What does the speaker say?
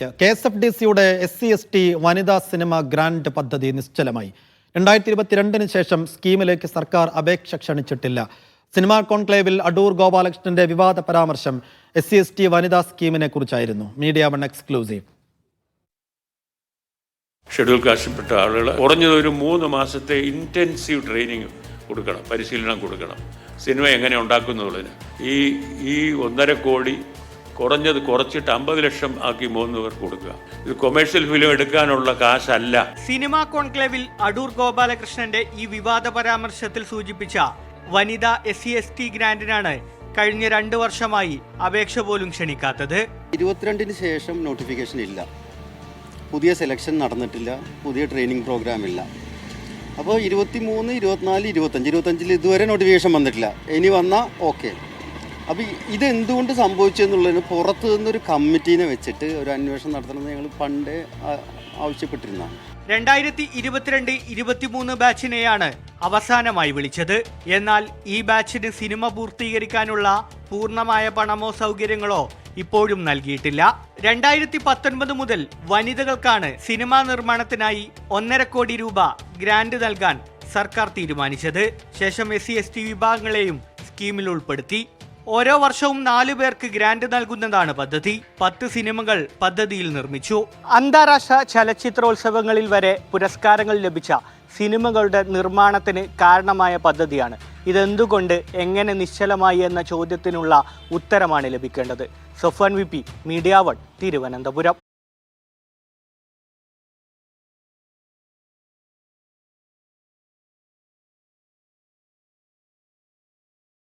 K S F D സിയുടെ S C S T വനിതാ cinema grant പദ്ധതി നിശ്ചലമായി. രണ്ടായിരത്തി ഇരുപത്തിരണ്ടിന് ശേഷം സ്കീമിലേക്ക് സർക്കാർ അപേക്ഷ ക്ഷണിച്ചിട്ടില്ല. സിനിമാ കോൺക്ലേവിൽ അടൂർ ഗോപാലകൃഷ്ണന്റെ വിവാദ പരാമർശം എസ് സി എസ് ടി വനിതാ സ്കീമിനെ കുറിച്ചായിരുന്നു. Media one exclusive. ഷെഡ്യൂൾ കാസ്റ്റിൽപ്പെട്ട ആളുകൾ കുറഞ്ഞത് ഒരു മൂന്ന് മാസത്തെ ഇന്റൻസീവ് ട്രെയിനിങ് കൊടുക്കണം പരിശീലനം കൊടുക്കണം. സിനിമ എങ്ങനെ ഉണ്ടാക്കുന്നുള്ളതിന് ഈ ഈ ഒന്നര കോടി കുറഞ്ഞത് കുറച്ചിട്ട് അമ്പത് ലക്ഷം ആക്കി മൂന്ന് പേർക്ക് കൊടുക്കുക. ഇത് കൊമേഴ്ഷ്യൽ ഫിലിം എടുക്കാനുള്ള കാശല്ല. സിനിമാ കോൺക്ലേവിൽ അടൂർ ഗോപാലകൃഷ്ണന്റെ ഈ വിവാദ പരാമർശത്തിൽ സൂചിപ്പിച്ച വനിതാ എസ് സി എസ് ടി ഗ്രാന്റിനാണ് കഴിഞ്ഞ രണ്ടു വർഷമായി അപേക്ഷ പോലും ക്ഷണിക്കാത്തത്. ഇരുപത്തിരണ്ടിന് ശേഷം നോട്ടിഫിക്കേഷൻ ഇല്ല. പുതിയ സെലക്ഷൻ നടന്നിട്ടില്ല. പുതിയ ട്രെയിനിങ് പ്രോഗ്രാം ഇല്ല. അപ്പോൾ ഇരുപത്തി മൂന്ന് ഇരുപത്തിനാല് ഇരുപത്തഞ്ച് ഇരുപത്തഞ്ചിൽ ഇതുവരെ നോട്ടിഫിക്കേഷൻ വന്നിട്ടില്ല. ഇനി വന്നാൽ ഓക്കെ അപ്പോൾ ഇത് എന്തുകൊണ്ട് സംഭവിച്ചു എന്നുള്ളതിന് പുറത്തു നിന്നൊരു കമ്മിറ്റീനെ വെച്ചിട്ട് ഒരു അന്വേഷണം നടത്തണമെന്ന് ഞങ്ങൾ പണ്ടേ ആവശ്യപ്പെട്ടിരുന്നതാണ് രണ്ടായിരത്തി ഇരുപത്തിരണ്ട് ഇരുപത്തിമൂന്ന് ബാച്ചിനെയാണ് അവസാനമായി വിളിച്ചത്. എന്നാൽ ഈ ബാച്ചിന് സിനിമ പൂർത്തീകരിക്കാനുള്ള പൂർണമായ പണമോ സൗകര്യങ്ങളോ ഇപ്പോഴും നൽകിയിട്ടില്ല. രണ്ടായിരത്തി പത്തൊൻപത് മുതൽ വനിതകൾക്കാണ് സിനിമാ നിർമ്മാണത്തിനായി ഒന്നര കോടി രൂപ ഗ്രാന്റ് നൽകാൻ സർക്കാർ തീരുമാനിച്ചത്. ശേഷം എസ് സി എസ് ടി വിഭാഗങ്ങളെയും സ്കീമിൽ ഉൾപ്പെടുത്തി. ഓരോ വർഷവും നാലു പേർക്ക് ഗ്രാന്റ് നൽകുന്നതാണ് പദ്ധതി. പത്ത് സിനിമകൾ പദ്ധതിയിൽ നിർമ്മിച്ചു. അന്താരാഷ്ട്ര ചലച്ചിത്രോത്സവങ്ങളിൽ വരെ പുരസ്കാരങ്ങൾ ലഭിച്ച സിനിമകളുടെ നിർമ്മാണത്തിന് കാരണമായ പദ്ധതിയാണ്. ഇതെന്തുകൊണ്ട് എങ്ങനെ നിശ്ചലമായി എന്ന ചോദ്യത്തിനുള്ള ഉത്തരമാണ് ലഭിക്കേണ്ടത്. Sofan V P media one Thiruvananthapuram.